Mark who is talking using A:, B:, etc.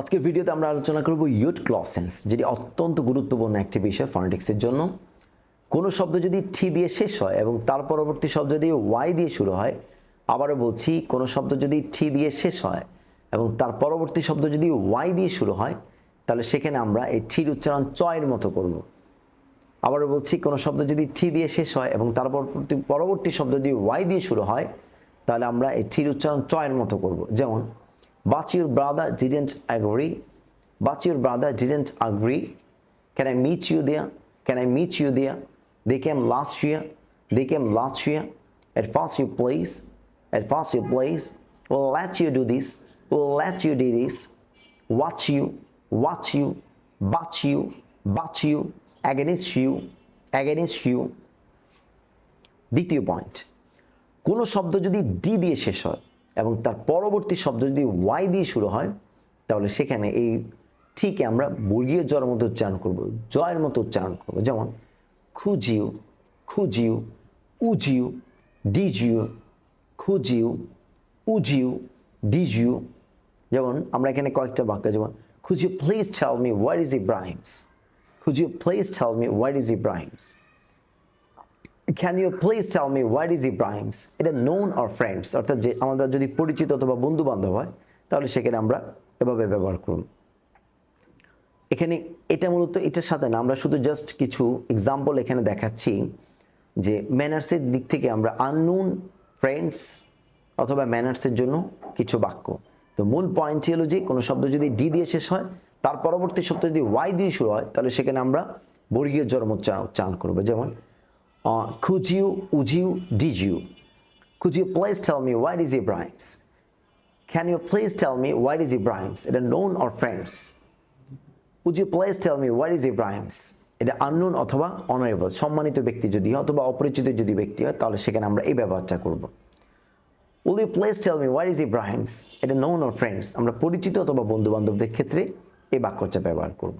A: আজকে ভিডিওতে আমরা আলোচনা করব ইউট ক্লসেন্স যেটি অত্যন্ত গুরুত্বপূর্ণ একটি বিষয় ফনেটিক্সের জন্য। কোনো শব্দ যদি ঠি দিয়ে শেষ হয় এবং তার পরবর্তী শব্দ যদি ওয়াই দিয়ে শুরু হয়, আবারও বলছি, কোনো শব্দ যদি ঠি দিয়ে শেষ হয় এবং তার পরবর্তী শব্দ যদি ওয়াই দিয়ে শুরু হয়, তাহলে সেখানে আমরা এই ঠির উচ্চারণ চয়ের মতো করব। আবারও বলছি, কোনো শব্দ যদি ঠি দিয়ে শেষ হয় এবং তার পরবর্তী পরবর্তী শব্দ যদি ওয়াই দিয়ে শুরু হয়, তাহলে আমরা এই ঠির উচ্চারণ চয়ের মতো করব। যেমন but your brother didn't agree but your brother didn't agree can I meet you there can I meet you there they came last year they came last year at first you place at first you place will let you do this will let you do this watch you watch you but you but you against you against you দ্বিতীয় point কোনো শব্দ যদি D দিয়ে শেষ হয় এবং তার পরবর্তী শব্দ যদি ওয়াই দিয়ে শুরু হয়, তাহলে সেখানে এই ঠিকে আমরা বর্গীয় জয়ের মতো উচ্চারণ করব, জয়ের মতো উচ্চারণ করব। যেমন খুজিউ খুজিউ উজিউ ডিজিউ খুজিউ উজিউ ডিজিউ যেমন, আমরা এখানে কয়েকটা বাক্য যেমন could you please tell me what is Ibrahim's could you please tell me what is Ibrahim's can you please tell me what is Ibrahim's এটা নোন অর ফ্রেন্ডস অর্থাৎ যে আমরা যদি পরিচিত অথবা বন্ধু বান্ধব হয়, তাহলে সেখানে আমরা এভাবে ব্যবহার করুন। এখানে এটা মূলত এটার সাথে না, আমরা শুধু জাস্ট কিছু এক্সাম্পল এখানে দেখাচ্ছি যে ম্যানার্সের দিক থেকে আমরা আননোন ফ্রেন্ডস অথবা ম্যানার্সের জন্য কিছু বাক্য। তো মূল পয়েন্ট ছিল যে কোনো শব্দ যদি ডি দিয়ে শেষ হয়, তার পরবর্তী শব্দ যদি ওয়াই দিয়ে শুরু হয়, তাহলে সেখানে আমরা বর্গীয় জন্ম উচ্চারণ করব। যেমন খুজিউ উজিউ ডিজিউ Could you please tell me what is Ibrahim's? Can you please tell me what is Ibrahim's? এটা known or friends? Would you please tell me what is Ibrahim's? এটা আননোন অথবা অনারেবল সম্মানিত ব্যক্তি যদি হয় অথবা অপরিচিত যদি ব্যক্তি হয়, তাহলে সেখানে আমরা এই ব্যবহারটা করব will you please tell me what is Ibrahim's এটা নোন অর ফ্রেন্ডস আমরা পরিচিত অথবা বন্ধু বান্ধবদের ক্ষেত্রে এই বাক্যটা ব্যবহার করব